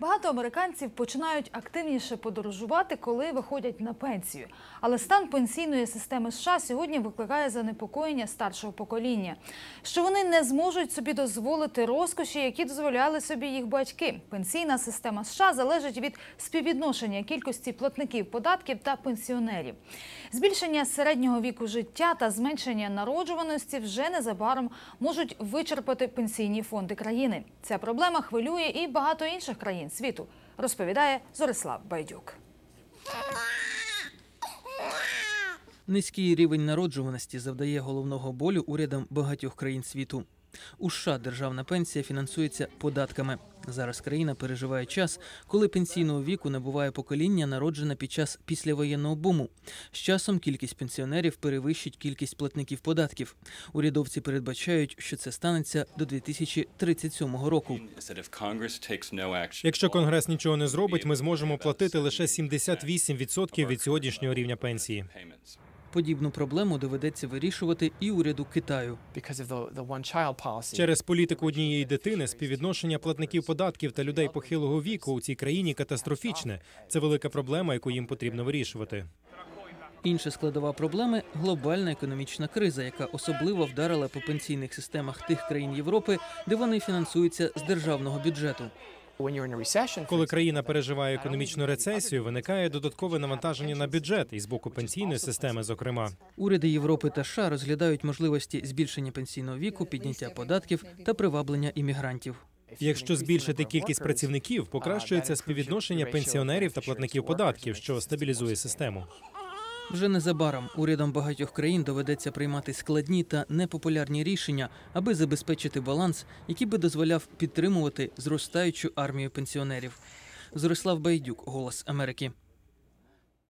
Багато американців починають активніше подорожувати, коли виходять на пенсію. Але стан пенсійної системи США сьогодні викликає занепокоєння старшого покоління, що вони не зможуть собі дозволити розкоші, які дозволяли собі їх батьки. Пенсійна система США залежить від співвідношення кількості платників податків та пенсіонерів. Збільшення середнього віку життя та зменшення народжуваності вже незабаром можуть вичерпати пенсійні фонди країни. Ця проблема хвилює і багато інших країн світу, розповідає Зорислав Байдюк. Низький рівень народжуваності завдає головного болю урядам багатьох країн світу. У США державна пенсія фінансується податками. Зараз країна переживає час, коли пенсійного віку набуває покоління, народжене під час післявоєнного буму. З часом кількість пенсіонерів перевищить кількість платників податків. Урядовці передбачають, що це станеться до 2037 року. Якщо конгрес нічого не зробить, ми зможемо платити лише 78% від сьогоднішнього рівня пенсії. Подібну проблему доведеться вирішувати і уряду Китаю. Через політику однієї дитини співвідношення платників податків та людей похилого віку у цій країні катастрофічне. Це велика проблема, яку їм потрібно вирішувати. Інша складова проблеми глобальна економічна криза, яка особливо вдарила по пенсійних системах тих країн Європи, де вони фінансуються з державного бюджету. Коли країна переживає економічну рецесію, виникає додаткове навантаження на бюджет і з боку пенсійної системи, зокрема. Уряди Європи та США розглядають можливості збільшення пенсійного віку, підняття податків та приваблення іммігрантів. Якщо збільшити кількість працівників, покращується співвідношення пенсіонерів та платників податків, що стабілізує систему. Вже незабаром урядам багатьох країн доведеться приймати складні та непопулярні рішення, аби забезпечити баланс, який би дозволяв підтримувати зростаючу армію пенсіонерів. Зорислав Байдюк, Голос Америки.